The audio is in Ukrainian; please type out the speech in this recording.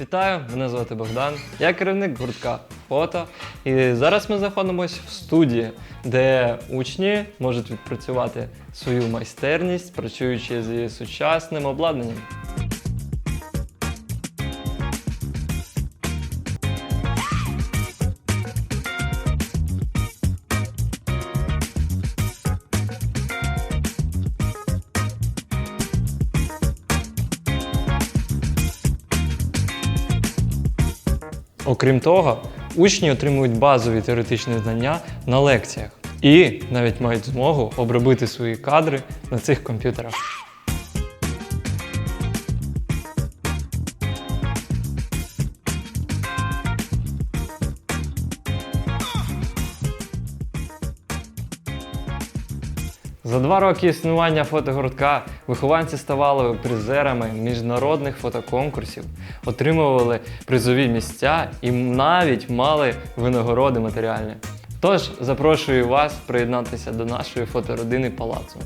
Вітаю, мене звати Богдан. Я керівник гуртка фото. І зараз ми знаходимося в студії, де учні можуть відпрацювати свою майстерність, працюючи зі сучасним обладнанням. Окрім того, учні отримують базові теоретичні знання на лекціях і навіть мають змогу обробити свої кадри на цих комп'ютерах. За два роки існування фотогуртка вихованці ставали призерами міжнародних фотоконкурсів, отримували призові місця і навіть мали винагороди матеріальні. Тож запрошую вас приєднатися до нашої фотородини палацу.